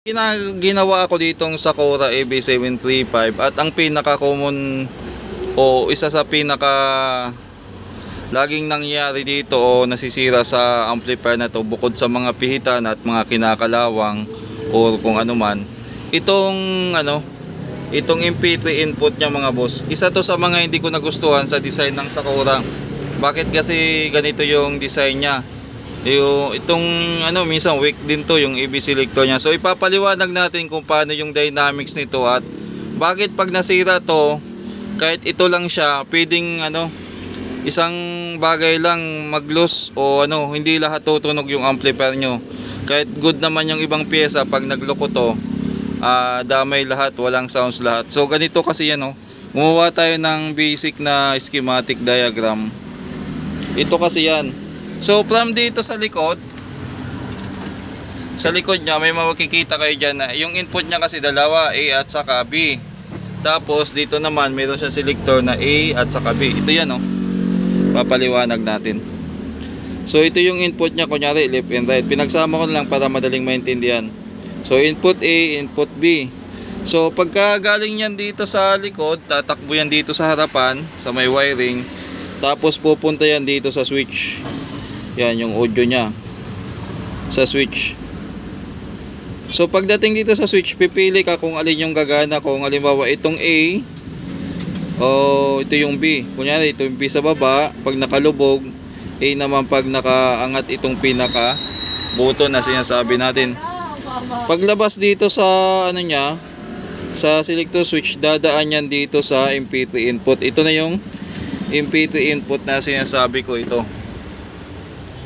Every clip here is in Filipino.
Gina, ginawa ako ditong Sakura AB735 at ang pinaka common o isa sa pinaka laging nangyari dito o nasisira sa amplifier na to bukod sa mga pihitan at mga kinakalawang o kung ano man itong ano itong MP3 input niya mga boss isa to sa mga hindi ko nagustuhan sa design ng Sakura. Bakit kasi ganito yung design niya yung itong ano minsan weak din to yung EB selector niya. So ipapaliwanag natin kung paano yung dynamics nito at bakit pag nasira to kahit ito lang siya pwedeng ano isang bagay lang mag-loss o ano hindi lahat tutunog yung amplifier nyo. Kahit good naman yung ibang pyesa pag nagloko to ah, damay lahat, walang sounds lahat. So ganito kasi yan oh. Gumawa tayo ng basic na schematic diagram. Ito kasi yan. So from dito sa likod, sa likod niya may makikita kayo dyan na yung input niya kasi dalawa A at saka B. Tapos dito naman meron siya selector na A at saka B. Ito yan oh. Papaliwanag natin. So ito yung input niya kunyari left and right. Pinagsama ko lang para madaling maintindihan. So input A, input B. So pagka galing yan dito sa likod, tatakbo yan dito sa harapan sa may wiring. Tapos pupunta yan dito sa switch. Yan yung audio niya sa switch. So pagdating dito sa switch, pipili ka kung alin yung gagana. Kung halimbawa itong A o ito yung B. Kunyari ito yung B sa baba, pag nakalubog, A naman pag nakaangat itong pinaka buto na sinasabi natin. Paglabas dito sa ano niya, sa selector switch, dadaan yan dito sa MP3 input. Ito na yung MP3 input na sinasabi ko ito.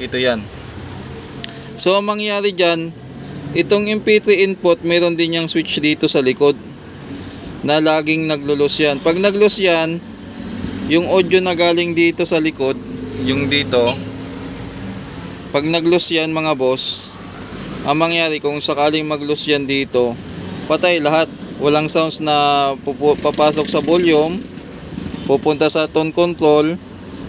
Ito yan. So ang mangyayari dyan, itong MP3 input, meron din yung switch dito sa likod na laging naglulos yan. Pag naglos yan, yung audio na galing dito sa likod, yung dito, pag naglos yan mga boss, ang mangyari kung sakaling maglos yan dito, patay lahat. Walang sounds na papasok sa volume, pupunta sa tone control,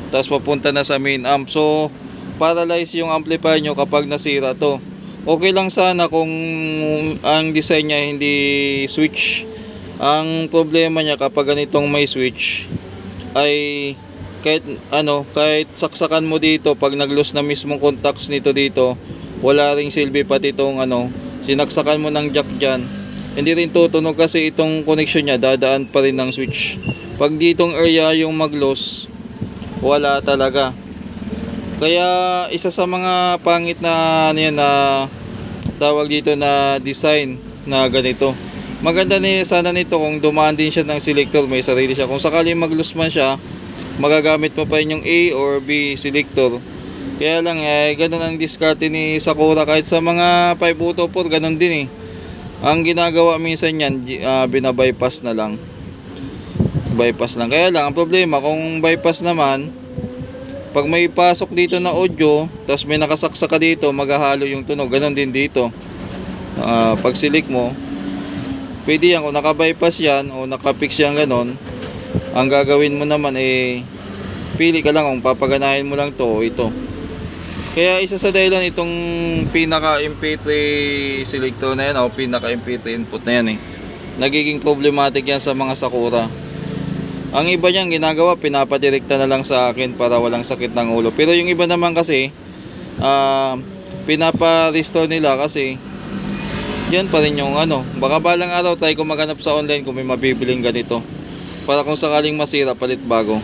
tapos papunta na sa main amp. So, paralyze yung amplifier nyo kapag nasira to. Okay lang sana kung ang design niya hindi switch. Ang problema niya kapag ganitong may switch ay kahit ano, kahit saksakan mo dito pag nag-lose na mismong contacts nito dito, wala ring silbi pati itong ano, sinaksakan mo ng jack dyan. Hindi rin tutunog kasi itong connection niya dadaan pa rin ng switch. Pag ditong area yung mag-lose, wala talaga. Kaya isa sa mga pangit na ano yan, na tawag dito na design na ganito. Maganda ni sana nito kung dumaan din siya ng selector, may sarili siya. Kung sakaling mag-lose man siya, magagamit mo pa rin yung A or B selector. Kaya lang eh, ganun ang diskarte ni Sakura kahit sa mga 504, ganun din eh. Ang ginagawa minsan yan, uh, binabypass na lang. Bypass lang. Kaya lang, ang problema, kung bypass naman, pag may pasok dito na audio, tapos may nakasaksa ka dito, maghahalo yung tunog. Ganon din dito. Ah, pag silik mo, pwede yan. Kung naka-bypass yan o naka-fix yan ganon, ang gagawin mo naman eh, pili ka lang kung papaganahin mo lang to o ito. Kaya isa sa dahilan itong pinaka MP3 selector na yan o pinaka MP3 input na yan eh. Nagiging problematic yan sa mga Sakura. Ang iba niyang ginagawa, pinapadirekta na lang sa akin para walang sakit ng ulo. Pero yung iba naman kasi, ah pinapa-restore nila kasi yan pa rin yung ano. Baka balang araw tayo kung maghanap sa online kung may mabibiling ganito. Para kung sakaling masira, palit bago.